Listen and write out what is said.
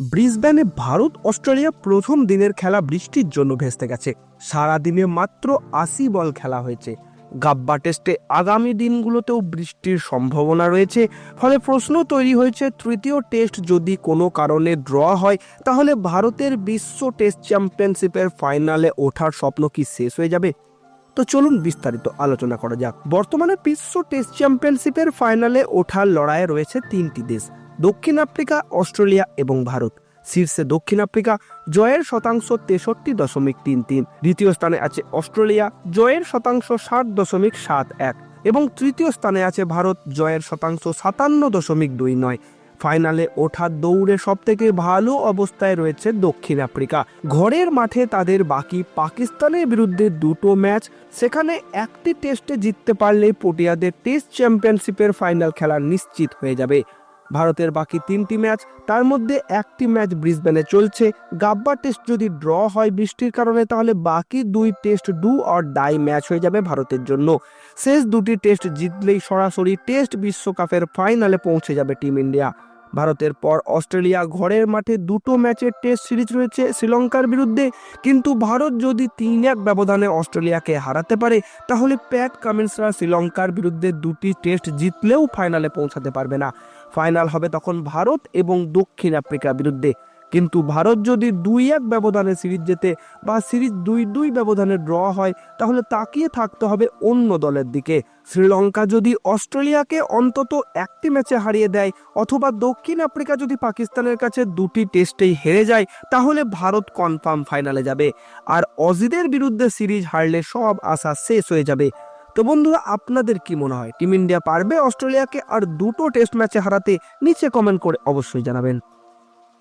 ব্রিসবেনে Bharat Australia প্রথম দিনের খেলা বৃষ্টির জন্য ভেস্তে গেছে। সারাদিনে মাত্র আশি বল খেলা হয়েছে। গাব্বা টেস্টে আগামী দিনগুলোতেও বৃষ্টির সম্ভাবনা রয়েছে, ফলে প্রশ্ন তৈরি হয়েছে, তৃতীয় টেস্ট যদি কোনো কারণে ড্র হয়, তাহলে ভারতের বিশ্ব টেস্ট চ্যাম্পিয়নশিপের ফাইনালে ওঠার স্বপ্ন কি শেষ হয়ে যাবে? তো চলুন বিস্তারিত আলোচনা করা যাক। বর্তমানে বিশ্ব টেস্ট চ্যাম্পিয়নশিপের ফাইনালে ওঠার লড়াইয়ে রয়েছে তিনটি দেশ। দক্ষিণ আফ্রিকা, অস্ট্রেলিয়া এবং ভারত। শীর্ষে দক্ষিণ আফ্রিকা, জয়ের শতাংশ তেষট্টি দশমিক তিন তিন। দ্বিতীয় স্থানে আছে অস্ট্রেলিয়া, জয়ের শতাংশ ষাট দশমিক সাত এক। এবং তৃতীয় স্থানে আছে ভারত, জয়ের শতাংশ সাতান্ন দশমিক দুই নয়। ফাইনালে ওঠার দৌড়ে সব থেকে ভালো অবস্থায় রয়েছে দক্ষিণ আফ্রিকা। ঘরের মাঠে তাদের বাকি পাকিস্তানের বিরুদ্ধে দুটো ম্যাচ, সেখানে একটি টেস্টে জিততে পারলে পটিয়াদের টেস্ট চ্যাম্পিয়নশিপের ফাইনাল খেলা নিশ্চিত হয়ে যাবে। ভারতের বাকি তিনটি ম্যাচ, তার মধ্যে একটি ম্যাচ ব্রিসবেনে চলছে। গাব্বা টেস্ট যদি ড্র হয় বৃষ্টির কারণে, তাহলে বাকি দুই test do or die match হয়ে যাবে ভারতের জন্য। শেষ দুটি টেস্ট জিতলেই সরাসরি টেস্ট বিশ্বকাপের ফাইনালে পৌঁছে যাবে টিম ইন্ডিয়া। ভারতের পর অস্ট্রেলিয়া ঘরের মাঠে দুটো ম্যাচের টেস্ট সিরিজ রয়েছে শ্রীলঙ্কার বিরুদ্ধে। কিন্তু ভারত যদি তিন এক ব্যবধানে অস্ট্রেলিয়াকে হারাতে পারে, তাহলে প্যাট কামিন্সরা শ্রীলঙ্কার বিরুদ্ধে দুটি টেস্ট জিতলেও ফাইনালে পৌঁছাতে পারবে না। ফাইনাল হবে তখন ভারত এবং দক্ষিণ আফ্রিকার বিরুদ্ধে। কিন্তু ভারত যদি দুই এক ব্যবধানে সিরিজ জেতে বা সিরিজ দুই দুই ব্যবধানে ড্র হয়, তাহলে তাকিয়ে থাকতে হবে অন্য দলের দিকে। শ্রীলঙ্কা যদি অস্ট্রেলিয়াকে অন্তত একটি ম্যাচে হারিয়ে দেয়, অথবা দক্ষিণ আফ্রিকা যদি পাকিস্তানের কাছে দুটি টেস্টেই হেরে যায়, তাহলে ভারত কনফার্ম ফাইনালে যাবে। আর অজিদের বিরুদ্ধে সিরিজ হারলে সব আশা শেষ হয়ে যাবে। তো বন্ধুরা, আপনাদের কি মনে হয়? টিম ইন্ডিয়া পারবে অস্ট্রেলিয়াকে আর দুটো টেস্ট ম্যাচে হারাতে? নিচে কমেন্ট করে অবশ্যই জানাবেন।